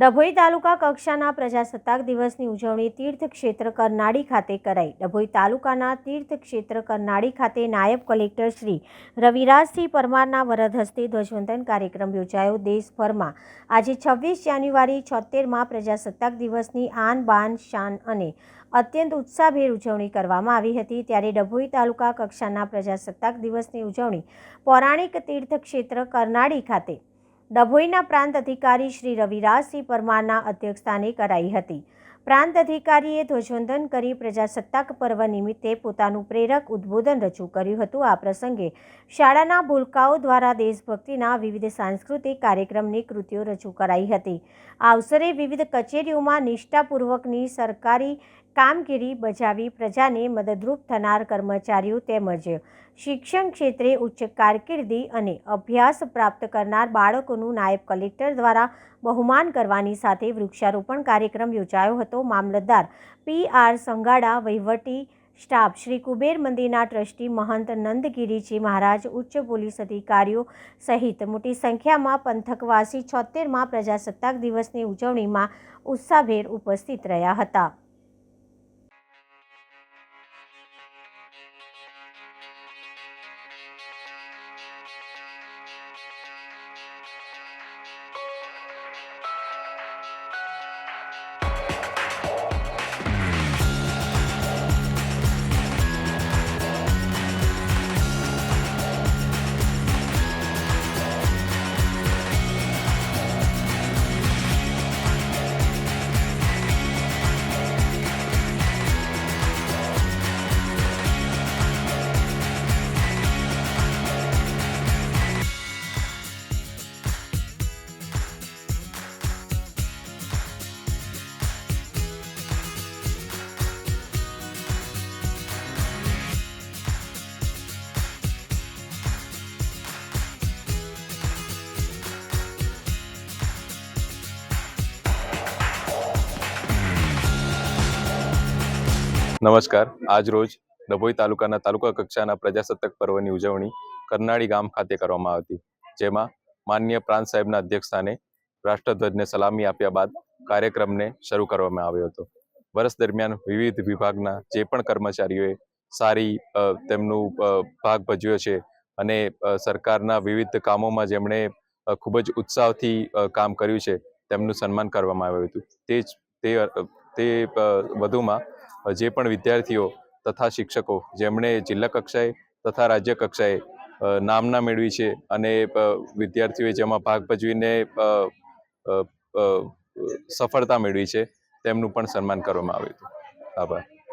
ડભોઈ તાલુકા કક્ષાના પ્રજાસત્તાક દિવસની ઉજવણી તીર્થક્ષેત્ર કરનાળી ખાતે કરાઈ. ડભોઈ તાલુકાના તીર્થક્ષેત્ર કરનાળી ખાતે નાયબ કલેક્ટર શ્રી રવિરાજસિંહ પરમારના વરદ હસ્તે ધ્વજવંદન કાર્યક્રમ યોજાયો. દેશભરમાં આજે છવ્વીસ જાન્યુઆરી છોતેરમાં પ્રજાસત્તાક દિવસની આન, બાન, શાન અને અત્યંત ઉત્સાહભેર ઉજવણી કરવામાં આવી હતી. ત્યારે ડભોઈ તાલુકા કક્ષાના પ્રજાસત્તાક દિવસની ઉજવણી પૌરાણિક તીર્થક્ષેત્ર કરનાળી ખાતે ડભોઈના પ્રાંત અધિકારી શ્રી રવિરાજસિંહ પરમારના અધ્યક્ષસ્થાને કરાઈ હતી. પ્રાંત અધિકારીએ ધ્વજવંદન કરી પ્રજાસત્તાક પર્વ નિમિત્તે પોતાનું પ્રેરક ઉદ્બોધન રજૂ કર્યું હતું. આ પ્રસંગે શાળાના ભૂલકાઓ દ્વારા દેશભક્તિના વિવિધ સાંસ્કૃતિક કાર્યક્રમની કૃતિઓ રજૂ કરાઈ હતી. આ અવસરે વિવિધ કચેરીઓમાં નિષ્ઠાપૂર્વકની સરકારી કામગીરી બજાવી પ્રજાને મદદરૂપ થનાર કર્મચારીઓ તેમજ શિક્ષણ ક્ષેત્રે ઉચ્ચ કારકિર્દી અને અભ્યાસ પ્રાપ્ત કરનાર બાળકોનું નાયબ કલેક્ટર દ્વારા બહુમાન કરવાની સાથે વૃક્ષારોપણ કાર્યક્રમ યોજાયો હતો. મામલતદાર પી આર સંગાડા, વહીવટી સ્ટાફ શ્રી કુબેર મંદિરના ટ્રસ્ટી મહંત નંદગીરીજી મહારાજ, ઉચ્ચ પોલીસ અધિકારીઓ સહિત મોટી સંખ્યામાં પંથકવાસી છોતેરમાં પ્રજાસત્તાક દિવસની ઉજવણીમાં ઉત્સાહભેર ઉપસ્થિત રહ્યા હતા. નમસ્કાર. આજ રોજ ડભોઈ તાલુકાના તાલુકા કક્ષાના પ્રજાસત્તાક પર્વની ઉજવણી કરનાળી ગામ ખાતે કરવામાં આવી જેમાં માન્ય પ્રાંત સાહેબના અધ્યક્ષસ્થાને રાષ્ટ્રધ્વજને સલામી આપ્યા બાદ કાર્યક્રમને શરૂ કરવામાં આવ્યો હતો. વર્ષ દરમિયાન વિવિધ વિભાગના જે પણ કર્મચારીઓએ સારી તેમનું ભાગ ભજવ્યો છે અને સરકારના વિવિધ કામોમાં જેમણે ખૂબ જ ઉત્સાહથી કામ કર્યું છે, તેમનું સન્માન કરવામાં આવ્યું હતું. તે જ, તે તે વધુમાં જે પણ વિદ્યાર્થીઓ તથા શિક્ષકો, જેમણે જિલ્લા કક્ષાએ તથા રાજ્ય કક્ષાએ નામના મેળવી છે અને વિદ્યાર્થીઓએ જેમાં ભાગ ભજવીને સફળતા મેળવી છે, તેમનું પણ સન્માન કરવામાં આવ્યું હતું. આભાર.